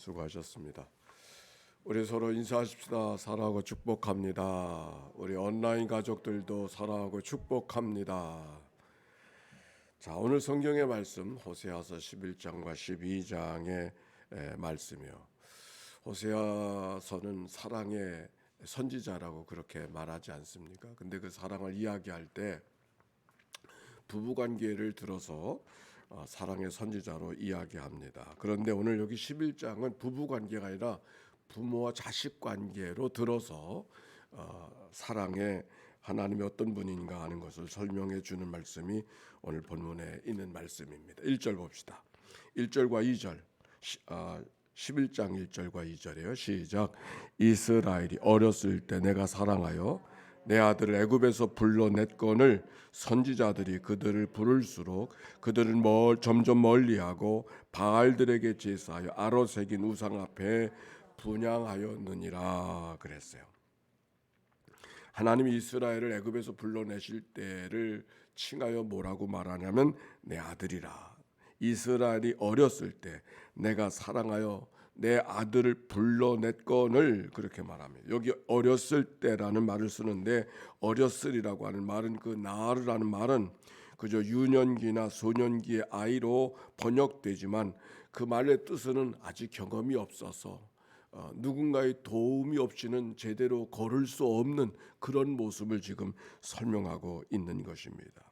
수고하셨습니다. 우리 서로 인사하십시다. 사랑하고 축복합니다. 우리 온라인 가족들도 사랑하고 축복합니다. 자, 오늘 성경의 말씀 호세아서 11장과 12장의 에, 말씀이요. 호세아서는 사랑의 선지자라고 그렇게 말하지 않습니까? 근데 그 사랑을 이야기할 때 부부 관계를 들어서 어, 사랑의 선지자로 이야기합니다. 그런데 오늘 여기 11장은 부부 관계가 아니라 부모와 자식 관계로 들어서 어, 사랑의 하나님이 어떤 분인가 하는 것을 설명해 주는 말씀이 오늘 본문에 있는 말씀입니다. 1절 봅시다. 1절과 2절. 시, 아, 11장 1절과 2절이에요. 시작. 이스라엘이 어렸을 때 내가 사랑하여 내 아들을 애굽에서 불러냈건을 선지자들이 그들을 부를수록 그들은 멀, 점점 멀리하고 바알들에게 제사하여 아로 새긴 우상 앞에 분양하였느니라 그랬어요. 하나님이 이스라엘을 애굽에서 불러내실 때를 칭하여 뭐라고 말하냐면 내 아들이라. 이스라엘이 어렸을 때 내가 사랑하여 내 아들을 불러냈건을 그렇게 말합니다. 여기 어렸을 때라는 말을 쓰는데 어렸으리라고 하는 말은 그 나르라는 말은 그저 유년기나 소년기의 아이로 번역되지만 그 말의 뜻은 아직 경험이 없어서 어, 누군가의 도움이 없이는 제대로 걸을 수 없는 그런 모습을 지금 설명하고 있는 것입니다.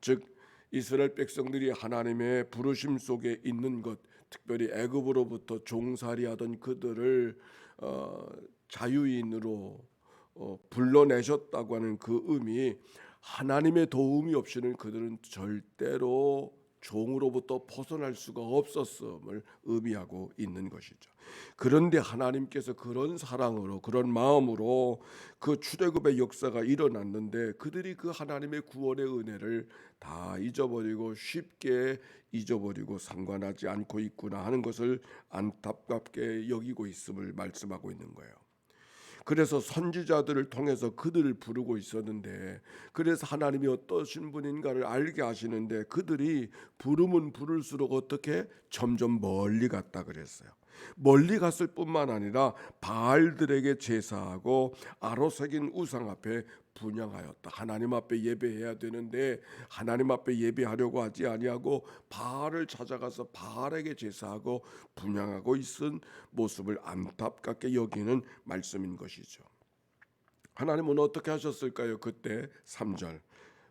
즉 이스라엘 백성들이 하나님의 부르심 속에 있는 것, 특별히 애굽으로부터 종살이하던 그들을 어, 자유인으로 어, 불러내셨다고 하는 그 의미, 하나님의 도움이 없이는 그들은 절대로 종으로부터 벗어날 수가 없었음을 의미하고 있는 것이죠. 그런데 하나님께서 그런 사랑으로 그런 마음으로 그 출애굽의 역사가 일어났는데 그들이 그 하나님의 구원의 은혜를 다 잊어버리고 쉽게 잊어버리고 상관하지 않고 있구나 하는 것을 안타깝게 여기고 있음을 말씀하고 있는 거예요. 그래서 선지자들을 통해서 그들을 부르고 있었는데 그래서 하나님이 어떠신 분인가를 알게 하시는데 그들이 부르면 부를수록 어떻게 점점 멀리 갔다 그랬어요. 멀리 갔을 뿐만 아니라 바알들에게 제사하고 아로새긴 우상 앞에 분양하였다. 하나님 앞에 예배해야 되는데 하나님 앞에 예배하려고 하지 아니하고 바알을 찾아가서 바알에게 제사하고 분양하고 있은 모습을 안타깝게 여기는 말씀인 것이죠. 하나님은 어떻게 하셨을까요? 그때 3절.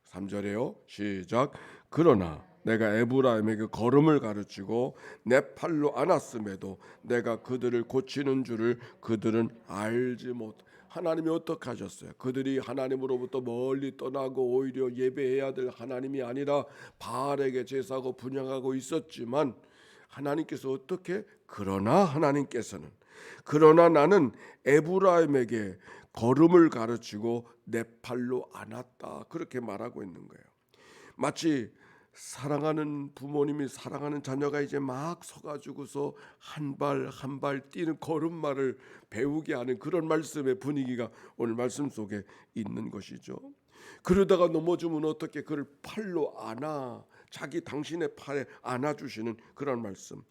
3절에요. 시작. 그러나 내가 에브라임에게 걸음을 가르치고 내 팔로 안았음에도 내가 그들을 고치는 줄을 그들은 알지 못. 하나님이 어떻게 하셨어요? 그들이 하나님으로부터 멀리 떠나고 오히려 예배해야 될 하나님이 아니라 바알에게 제사하고 분양하고 있었지만 하나님께서 어떻게 그러나 하나님께서는 그러나 나는 에브라임에게 걸음을 가르치고 내 팔로 안았다 그렇게 말하고 있는 거예요. 마치 사랑하는 부모님이 사랑하는 자녀가 이제 막 서가지고서 한 발 한 발 뛰는 걸음마를 배우게 하는 그런 말씀의 분위기가 오늘 말씀 속에 있는 것이죠. 그러다가 넘어지면 어떻게 그를 팔로 안아 자기 당신의 팔에 안아주시는 그런 말씀.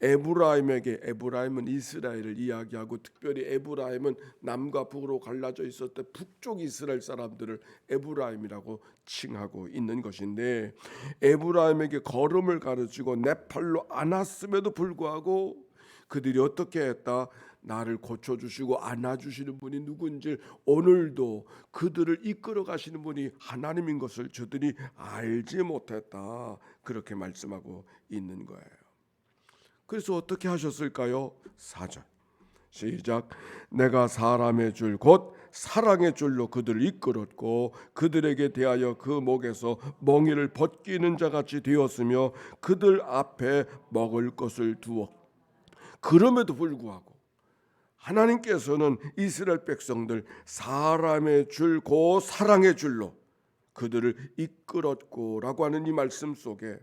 에브라임에게 에브라임은 이스라엘을 이야기하고 특별히 에브라임은 남과 북으로 갈라져 있었을 때 북쪽 이스라엘 사람들을 에브라임이라고 칭하고 있는 것인데 에브라임에게 걸음을 가르치고 내 팔로 안았음에도 불구하고 그들이 어떻게 했다? 나를 고쳐 주시고 안아 주시는 분이 누군지 오늘도 그들을 이끌어 가시는 분이 하나님인 것을 저들이 알지 못했다. 그렇게 말씀하고 있는 거예요. 그래서 어떻게 하셨을까요? 사절. 시작. 내가 사람의 줄 곧 사랑의 줄로 그들을 이끌었고 그들에게 대하여 그 목에서 멍이를 벗기는 자 같이 되었으며 그들 앞에 먹을 것을 두어. 그럼에도 불구하고 하나님께서는 이스라엘 백성들 사람의 줄고 사랑의 줄로 그들을 이끌었고라고 하는 이 말씀 속에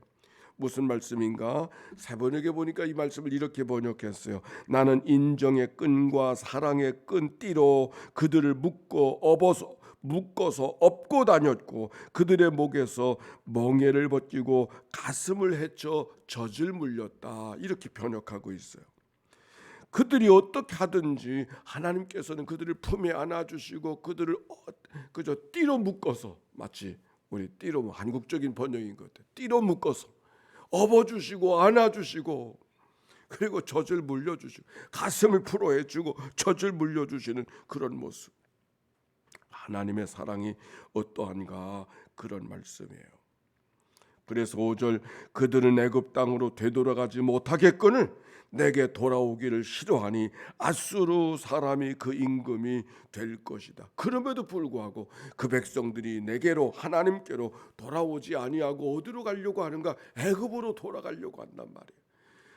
무슨 말씀인가? 세번역에 보니까 이 말씀을 이렇게 번역했어요. 나는 인정의 끈과 사랑의 끈띠로 그들을 묶어 업어서 묶어서 업고 다녔고 그들의 목에서 멍에를 벗기고 가슴을 헤쳐 젖을 물렸다. 이렇게 번역하고 있어요. 그들이 어떻게 하든지 하나님께서는 그들을 품에 안아주시고 그들을 어- 그저 띠로 묶어서 마치 우리 띠로 뭐 한국적인 번역인 것 같아요. 띠로 묶어서 업어주시고 안아주시고 그리고 젖을 물려주시고 가슴을 풀어해주고 젖을 물려주시는 그런 모습. 하나님의 사랑이 어떠한가 그런 말씀이에요. 그래서 5절 그들은 애굽 땅으로 되돌아가지 못하겠거늘 내게 돌아오기를 싫어하니 아수르 사람이 그 임금이 될 것이다. 그럼에도 불구하고 그 백성들이 내게로 하나님께로 돌아오지 아니하고 어디로 가려고 하는가? 애굽으로 돌아가려고 한단 말이에요.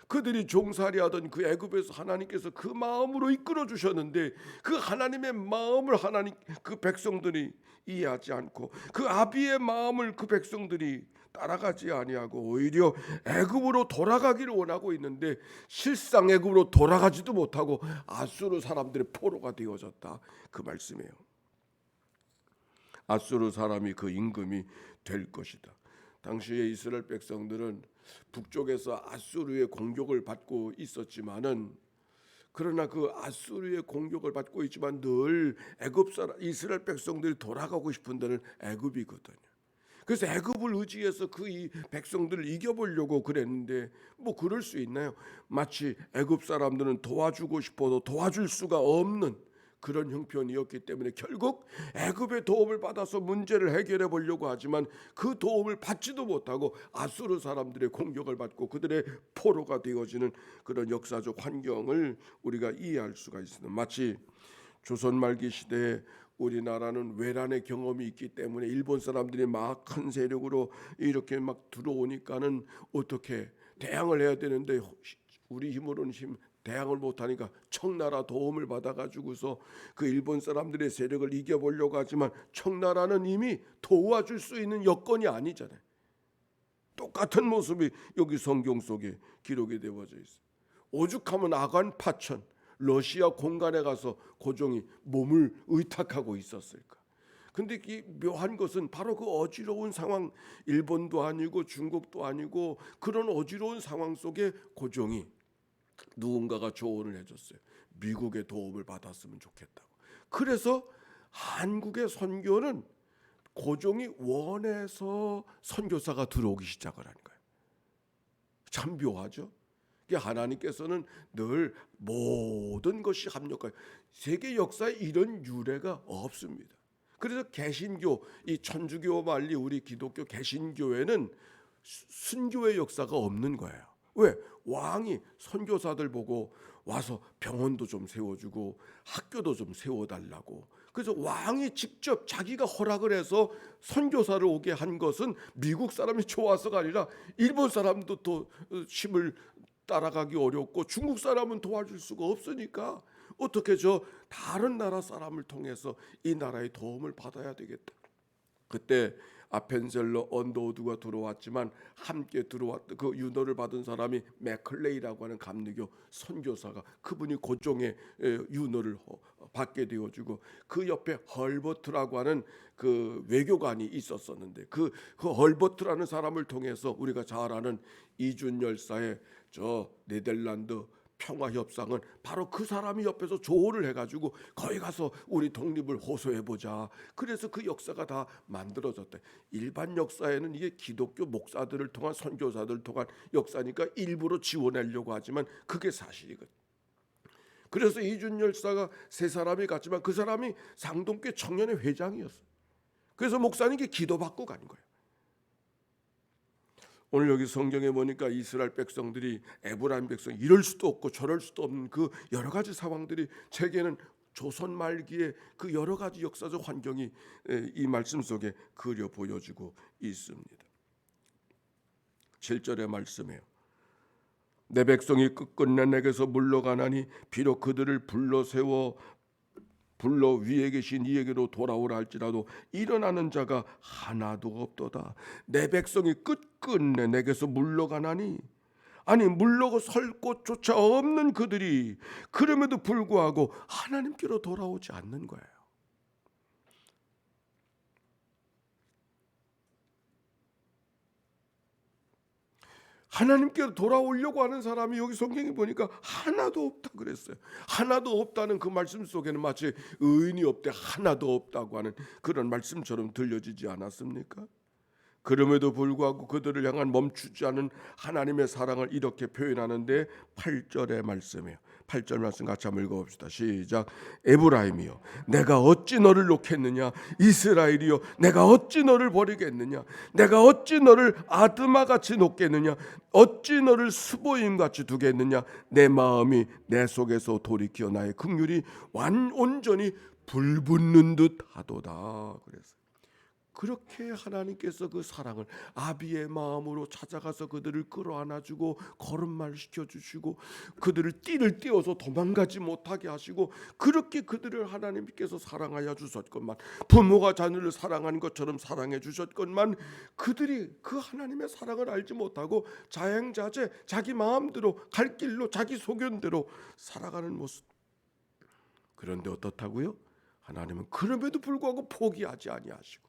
그들이 종살이하던 그 애굽에서 하나님께서 그 마음으로 이끌어 주셨는데 그 하나님의 마음을 하나님 그 백성들이 이해하지 않고 그 아비의 마음을 그 백성들이 따라가지 아니하고 오히려 애굽으로 돌아가기를 원하고 있는데 실상 애굽으로 돌아가지도 못하고 아수르 사람들의 포로가 되어졌다 그 말씀이에요. 아수르 사람이 그 임금이 될 것이다. 당시에 이스라엘 백성들은 북쪽에서 아수르의 공격을 받고 있었지만은 그러나 그 아수르의 공격을 받고 있지만 늘 애굽 사람 이스라엘 백성들이 돌아가고 싶은 데는 애굽이거든요. 그래서 애굽을 의지해서 그 이 백성들을 이겨보려고 그랬는데 뭐 그럴 수 있나요? 마치 애굽 사람들은 도와주고 싶어도 도와줄 수가 없는 그런 형편이었기 때문에 결국 애굽의 도움을 받아서 문제를 해결해 보려고 하지만 그 도움을 받지도 못하고 아수르 사람들의 공격을 받고 그들의 포로가 되어지는 그런 역사적 환경을 우리가 이해할 수가 있습니다. 마치 조선 말기 시대에 우리나라는 외란의 경험이 있기 때문에 일본 사람들이 막 큰 세력으로 이렇게 막 들어오니까는 어떻게 대항을 해야 되는데 우리 힘으로는 힘 대항을 못하니까 청나라 도움을 받아가지고서 그 일본 사람들의 세력을 이겨보려고 하지만 청나라는 이미 도와줄 수 있는 여건이 아니잖아요. 똑같은 모습이 여기 성경 속에 기록이 되어져 있어요. 오죽하면 아간 파천 러시아 공간에 가서 고종이 몸을 의탁하고 있었을까? 근데 이 묘한 것은 바로 그 어지러운 상황 일본도 아니고 중국도 아니고 그런 어지러운 상황 속에 고종이 누군가가 조언을 해줬어요. 미국의 도움을 받았으면 좋겠다고. 그래서 한국의 선교는 고종이 원해서 선교사가 들어오기 시작을 하는 거예요. 참 묘하죠. 하나님께서는 늘 모든 것이 합력하여 세계 역사에 이런 유래가 없습니다. 그래서 개신교 이 천주교 말리 우리 기독교 개신교에는 수- 순교의 역사가 없는 거예요. 왜 왕이 선교사들 보고 와서 병원도 좀 세워주고 학교도 좀 세워달라고 그래서 왕이 직접 자기가 허락을 해서 선교사를 오게 한 것은 미국 사람이 좋아서가 아니라 일본 사람도 또 어, 힘을 따라가기 어렵고 중국 사람은 도와줄 수가 없으니까 어떻게 저 다른 나라 사람을 통해서 이 나라의 도움을 받아야 되겠다. 그때 아펜셀러 언더우드가 들어왔지만 함께 들어왔던 그 윤호를 받은 사람이 맥클레이라고 하는 감리교 선교사가 그분이 고종의 허- 받게 되어주고 그 옆에 헐버트라고 하는 그 외교관이 있었었는데 그, 그 헐버트라는 사람을 통해서 우리가 잘 아는 이준 열사의 저 네덜란드 평화 협상은 바로 그 사람이 옆에서 조언을 해가지고 거기 가서 우리 독립을 호소해 보자. 그래서 그 역사가 다 만들어졌대. 일반 역사에는 이게 기독교 목사들을 통한 선교사들을 통한 역사니까 일부러 지원하려고 하지만 그게 사실이거든. 그래서 이준 열 사가 세 사람이 갔지만 그 사람이 상동교 청년의 회장이었어. 그래서 목사님께 기도받고 간 거예요. 오늘 여기 성경에 보니까 이스라엘 백성들이 에브라임 백성 이럴 수도 없고 저럴 수도 없는 그 여러 가지 상황들이 책에는 조선 말기에 그 여러 가지 역사적 환경이 에, 이 말씀 속에 그려 보여지고 있습니다. 7절의 말씀이에요. 내 백성이 끝끝내 내게서 물러가나니 비록 그들을 불러 세워 불러 위에 계신 이에게로 돌아오라 할지라도 일어나는 자가 하나도 없도다. 내 백성이 끝끝내 내게서 물러가나니 아니 물러고 설 곳조차 없는 그들이 그럼에도 불구하고 하나님께로 돌아오지 않는 거예요. 하나님께로 돌아오려고 하는 사람이 여기 성경에 보니까 하나도 없다 그랬어요. 하나도 없다는 그 말씀 속에는 마치 의인이 없대 하나도 없다고 하는 그런 말씀처럼 들려지지 않았습니까? 그럼에도 불구하고 그들을 향한 멈추지 않은 하나님의 사랑을 이렇게 표현하는데 8절의 말씀이에요. 8절 말씀 같이 한번 읽어봅시다. 시작. 에브라임이여, 내가 어찌 너를 놓겠느냐? 이스라엘이여, 내가 어찌 너를 버리겠느냐? 내가 어찌 너를 아드마 같이 놓겠느냐? 어찌 너를 수보임 같이 두겠느냐? 내 마음이 내 속에서 돌이켜 나의 긍휼이 완 온전히 불붙는 듯 하도다. 그래서 그렇게 하나님께서 그 사랑을 아비의 마음으로 찾아가서 그들을 끌어안아주고 걸음말 시켜주시고 그들을 띠를 띄워서 도망가지 못하게 하시고 그렇게 그들을 하나님께서 사랑하여 주셨건만 부모가 자녀를 사랑하는 것처럼 사랑해 주셨건만 그들이 그 하나님의 사랑을 알지 못하고 자행자재 자기 마음대로 갈 길로 자기 소견대로 살아가는 모습 그런데 어떻다고요? 하나님은 그럼에도 불구하고 포기하지 아니하시고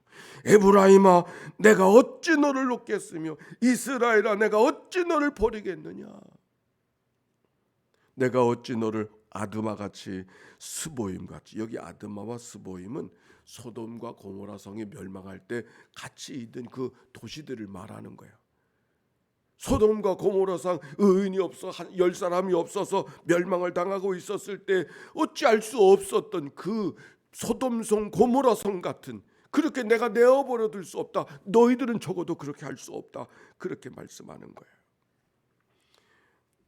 에브라임아 내가 어찌 너를 놓겠으며 이스라엘아 내가 어찌 너를 버리겠느냐 내가 어찌 너를 아드마 같이 스보임 같이 여기 아드마와 스보임은 소돔과 고모라 성이 멸망할 때 같이 있던 그 도시들을 말하는 거예요. 소돔과 고모라상 의인이 없어 한열 사람이 없어서 멸망을 당하고 있었을 때 어찌할 수 없었던 그 소돔성 고모라성 같은 그렇게 내가 내어버려 둘 수 없다. 너희들은 적어도 그렇게 할 수 없다. 그렇게 말씀하는 거예요.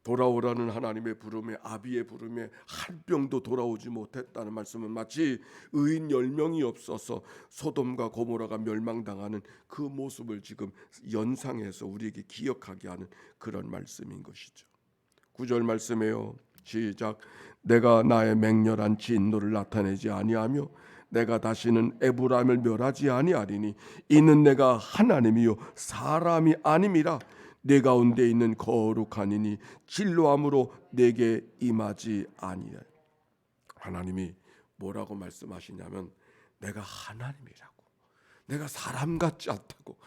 돌아오라는 하나님의 부름에 아비의 부름에 한 병도 돌아오지 못했다는 말씀은 마치 의인 열 명이 없어서 소돔과 고모라가 멸망당하는 그 모습을 지금 연상해서 우리에게 기억하게 하는 그런 말씀인 것이죠. 구절 말씀에요. 시작. 내가 나의 맹렬한 진노를 나타내지 아니하며 내가 다시는 에브라임을 멸하지 아니하리니 이는 내가 하나님이요 사람이 아님이라 내 가운데 있는 거룩하니니 진로함으로 내게 임하지 아니하. 하나님이 뭐라고 말씀하시냐면 내가 하나님이라고. 내가 사람 같지 않다고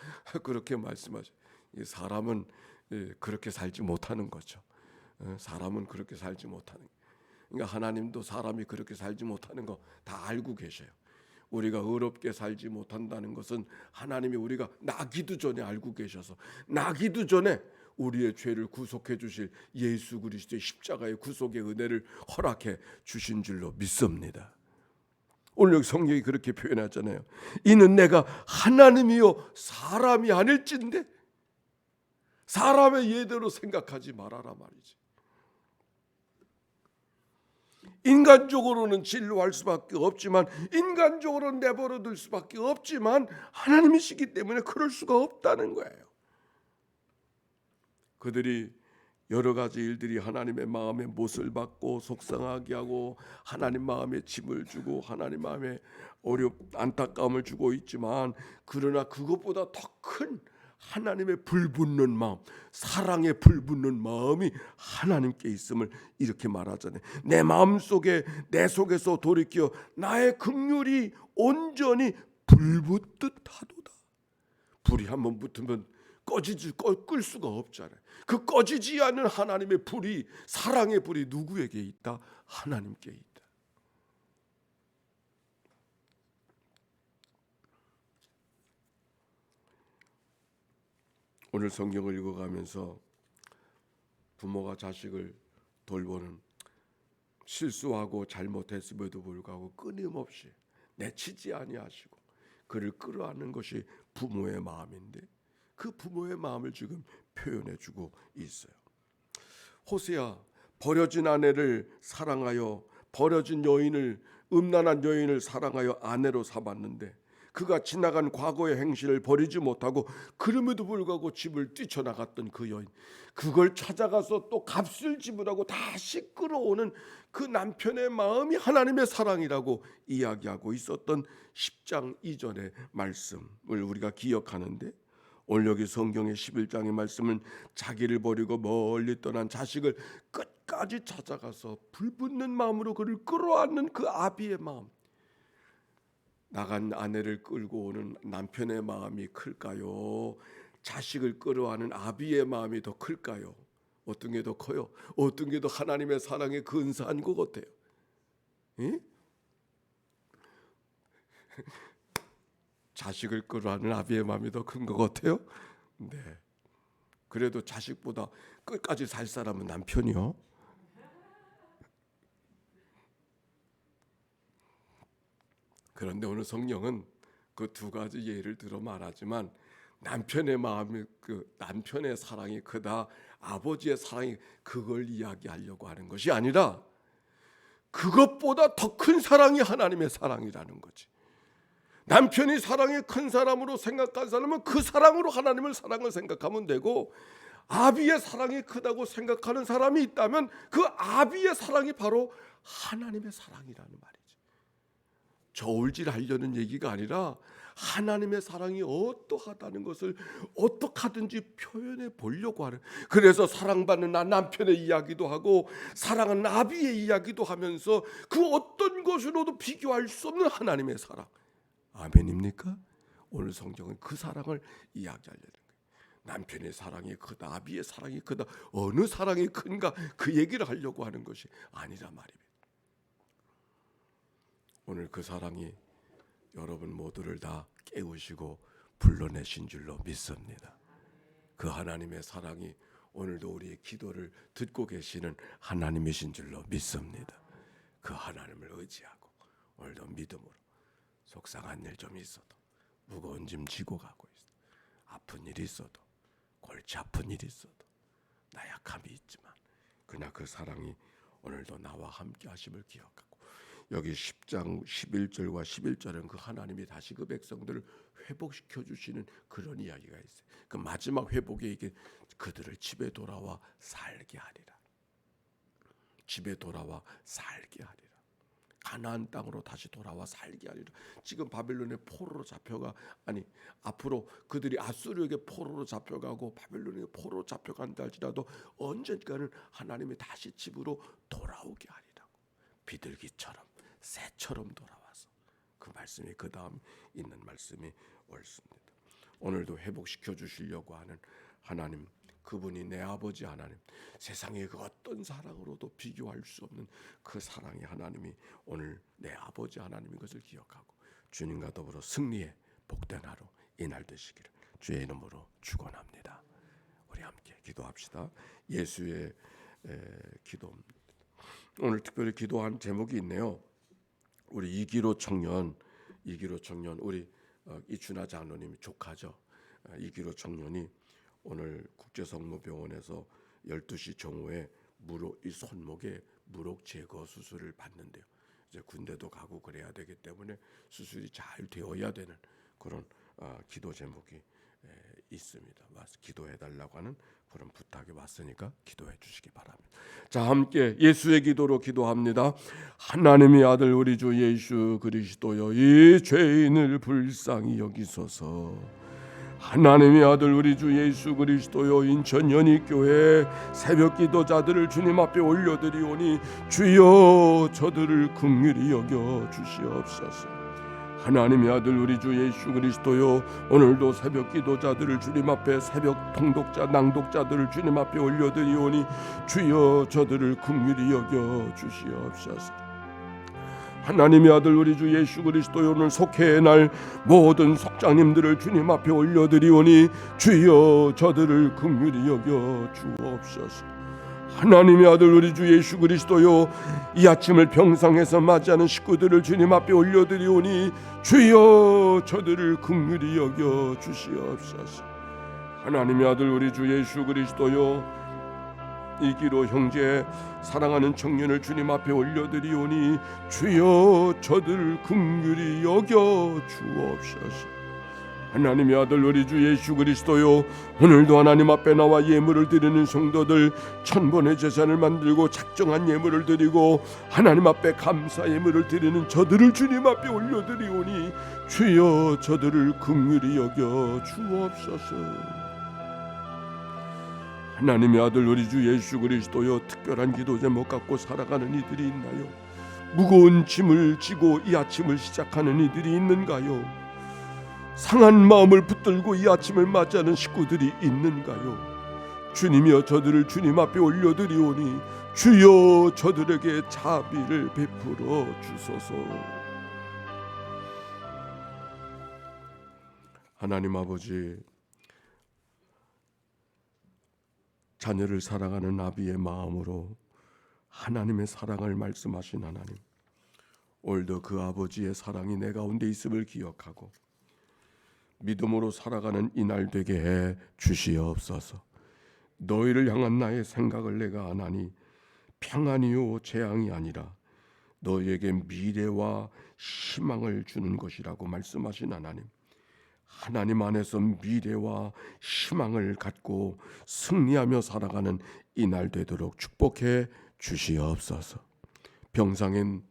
그렇게 말씀하셔. 이 사람은 예, 그렇게 살지 못하는 거죠. 어, 사람은 그렇게 살지 못하는. 그러니까 하나님도 사람이 그렇게 살지 못하는 거 다 알고 계셔요. 우리가 의롭게 살지 못한다는 것은 하나님이 우리가 나기도 전에 알고 계셔서 나기도 전에 우리의 죄를 구속해 주실 예수 그리스도의 십자가의 구속의 은혜를 허락해 주신 줄로 믿습니다. 오늘 성경이 그렇게 표현하잖아요. 이는 내가 하나님이요 사람이 아닐진데 사람의 예대로 생각하지 말아라 말이지. 인간적으로는 진로할 수밖에 없지만 인간적으로는 내버려 둘 수밖에 없지만 하나님이시기 때문에 그럴 수가 없다는 거예요. 그들이 여러 가지 일들이 하나님의 마음에 못을 받고 속상하게 하고 하나님 마음에 짐을 주고 하나님 마음에 어렵 안타까움을 주고 있지만 그러나 그것보다 더 큰 하나님의 불붙는 마음, 사랑의 불붙는 마음이 하나님께 있음을 이렇게 말하잖아요. 내 마음 속에 내 속에서 돌이켜 나의 긍휼이 온전히 불붙듯 하도다. 불이 한번 붙으면 꺼지지 꺼, 끌 수가 없잖아요. 그 꺼지지 않는 하나님의 불이 사랑의 불이 누구에게 있다? 하나님께 있다. 오늘 성경을 읽어가면서 부모가 자식을 돌보는 실수하고 잘못했음에도 불구하고 끊임없이 내치지 아니하시고 그를 끌어안는 것이 부모의 마음인데 그 부모의 마음을 지금 표현해 주고 있어요. 호세야 버려진 아내를 사랑하여 버려진 여인을 음란한 여인을 사랑하여 아내로 삼았는데 그가 지나간 과거의 행실을 버리지 못하고 그럼에도 불구하고 집을 뛰쳐나갔던 그 여인. 그걸 찾아가서 또 값을 지불하고 다시 끌어오는 그 남편의 마음이 하나님의 사랑이라고 이야기하고 있었던 10장 이전의 말씀을 우리가 기억하는데 오늘 여기 성경의 11장의 말씀은 자기를 버리고 멀리 떠난 자식을 끝까지 찾아가서 불붙는 마음으로 그를 끌어안는 그 아비의 마음 나간 아내를 끌고 오는 남편의 마음이 클까요? 자식을 끌어안는 아비의 마음이 더 클까요? 어떤 게 더 커요? 어떤 게 더 하나님의 사랑에 근사한 것 같아요? 예? 자식을 끌어안는 아비의 마음이 더 큰 것 같아요? 네. 그래도 자식보다 끝까지 살 사람은 남편이요. 그런데 오늘 성령은 그 두 가지 예를 들어 말하지만 남편의 마음이 그 남편의 사랑이 크다 아버지의 사랑이 그걸 이야기하려고 하는 것이 아니라 그것보다 더 큰 사랑이 하나님의 사랑이라는 거지. 남편이 사랑이 큰 사람으로 생각한 사람은 그 사랑으로 하나님을 사랑을 생각하면 되고 아비의 사랑이 크다고 생각하는 사람이 있다면 그 아비의 사랑이 바로 하나님의 사랑이라는 말이지. 저울질 하려는 얘기가 아니라 하나님의 사랑이 어떠하다는 것을 어떻게든지 표현해 보려고 하는 그래서 사랑받는 나 남편의 이야기도 하고 사랑하는 아비의 이야기도 하면서 그 어떤 것으로도 비교할 수 없는 하나님의 사랑 아멘입니까? 오늘 성경은 그 사랑을 이야기하려는 거예요. 남편의 사랑이 크다, 아비의 사랑이 크다, 어느 사랑이 큰가 그 얘기를 하려고 하는 것이 아니라 말입니다. 오늘 그 사랑이 여러분 모두를 다 깨우시고 불러내신 줄로 믿습니다. 그 하나님의 사랑이 오늘도 우리의 기도를 듣고 계시는 하나님이신 줄로 믿습니다. 그 하나님을 의지하고 오늘도 믿음으로 속상한 일 좀 있어도 무거운 짐 지고 가고 있어 아픈 일이 있어도 골치 아픈 일이 있어도 나약함이 있지만 그러나 그 사랑이 오늘도 나와 함께 하심을 기억하고 여기 10장 11절과 11절은 그 하나님이 다시 그 백성들을 회복시켜 주시는 그런 이야기가 있어요. 그 마지막 회복에 이게 그들을 집에 돌아와 살게 하리라. 집에 돌아와 살게 하리라. 가나안 땅으로 다시 돌아와 살게 하리라. 지금 바벨론의 포로로 잡혀가 아니 앞으로 그들이 아수르에게 포로로 잡혀가고 바벨론에게 포로로 잡혀간다 할지라도 언젠가는 하나님이 다시 집으로 돌아오게 하리라고. 비둘기처럼 새처럼 돌아와서 그 말씀이 그 다음 있는 말씀이 옳습니다. 오늘도 회복시켜 주시려고 하는 하나님 그분이 내 아버지 하나님 세상의 그 어떤 사랑으로도 비교할 수 없는 그 사랑의 하나님이 오늘 내 아버지 하나님인 것을 기억하고 주님과 더불어 승리의 복된 하루 이날 되시기를 주의 이름으로 축원합니다. 우리 함께 기도합시다. 예수의 에, 기도입니다. 오늘 특별히 기도한 제목이 있네요. 우리 이기로 청년, 이기로 청년, 우리 어, 이춘하 장로님 조카죠. 어, 이기로 청년이 오늘 국제성모병원에서 12시 정오에 무릎 이 손목에 무릎 제거 수술을 받는데요. 이제 군대도 가고 그래야 되기 때문에 수술이 잘 되어야 되는 그런 어, 기도 제목이 에, 있습니다. 와서 기도해 달라고 하는 그런 부탁이 왔으니까 기도해 주시기 바랍니다. 자, 함께 예수의 기도로 기도합니다. 하나님의 아들 우리 주 예수 그리스도여 이 죄인을 불쌍히 여기소서. 하나님의 아들 우리 주 예수 그리스도여 인천 연희교회 새벽 기도자들을 주님 앞에 올려드리오니 주여 저들을 긍휼히 여겨 주시옵소서. 하나님의 아들 우리 주 예수 그리스도요 오늘도 새벽 기도자들을 주님 앞에 새벽 통독자 낭독자들을 주님 앞에 올려드리오니 주여 저들을 긍휼히 여겨 주시옵소서. 하나님의 아들 우리 주 예수 그리스도 오늘 속회의 날 모든 속장님들을 주님 앞에 올려드리오니 주여 저들을 긍휼히 여겨 주옵소서. 하나님의 아들 우리 주 예수 그리스도요 이 아침을 병상에서 맞이하는 식구들을 주님 앞에 올려드리오니 주여 저들을 긍휼히 여겨 주시옵소서. 하나님의 아들 우리 주 예수 그리스도요 이기로 형제 사랑하는 청년을 주님 앞에 올려드리오니 주여 저들 긍휼히 여겨 주옵소서. 하나님의 아들 우리 주 예수 그리스도요 오늘도 하나님 앞에 나와 예물을 드리는 성도들 천번의 제사를 만들고 작정한 예물을 드리고 하나님 앞에 감사 예물을 드리는 저들을 주님 앞에 올려드리오니 주여 저들을 긍휼히 여겨 주옵소서. 하나님의 아들 우리 주 예수 그리스도여 특별한 기도 제목 갖고 살아가는 이들이 있나요? 무거운 짐을 지고 이 아침을 시작하는 이들이 있는가요? 상한 마음을 붙들고 이 아침을 맞이하는 식구들이 있는가요? 주님이여 저들을 주님 앞에 올려드리오니 주여 저들에게 자비를 베풀어 주소서. 하나님 아버지 자녀를 사랑하는 아비의 마음으로 하나님의 사랑을 말씀하신 하나님 오늘도 그 아버지의 사랑이 내 가운데 있음을 기억하고 믿음으로 살아가는 이날 되게 해 주시옵소서. 너희를 향한 나의 생각을 내가 안 하니 평안이요 재앙이 아니라 너희에게 미래와 희망을 주는 것이라고 말씀하신 하나님. 하나님 안에서 미래와 희망을 갖고 승리하며 살아가는 이날 되도록 축복해 주시옵소서. 병상엔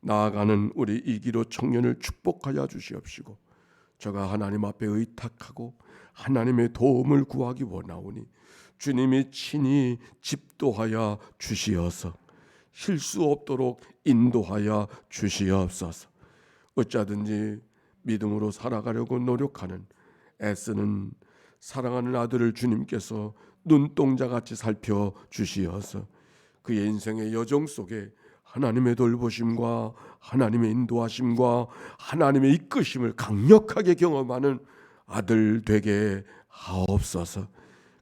나아가는 우리 이기로 청년을 축복하여 주시옵시고 저가 하나님 앞에 의탁하고 하나님의 도움을 구하기 원하오니 주님이 친히 집도하여 주시어서 실수 없도록 인도하여 주시옵소서. 어쩌든지 믿음으로 살아가려고 노력하는 애쓰는 사랑하는 아들을 주님께서 눈동자 같이 살펴 주시어서 그의 인생의 여정 속에 하나님의 돌보심과 하나님의 인도하심과 하나님의 이끄심을 강력하게 경험하는 아들 되게 하옵소서.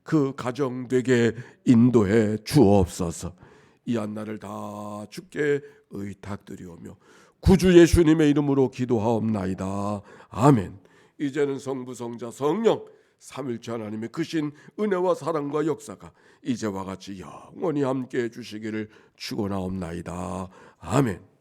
그 가정 되게 인도해 주옵소서. 이 한날을 다 주께 의탁드리오며 구주 예수님의 이름으로 기도하옵나이다. 아멘. 이제는 성부 성자 성령 삼일째 하나님의 크신 은혜와 사랑과 역사가 이제와 같이 영원히 함께 해 주시기를 축원하옵나이다. 아멘.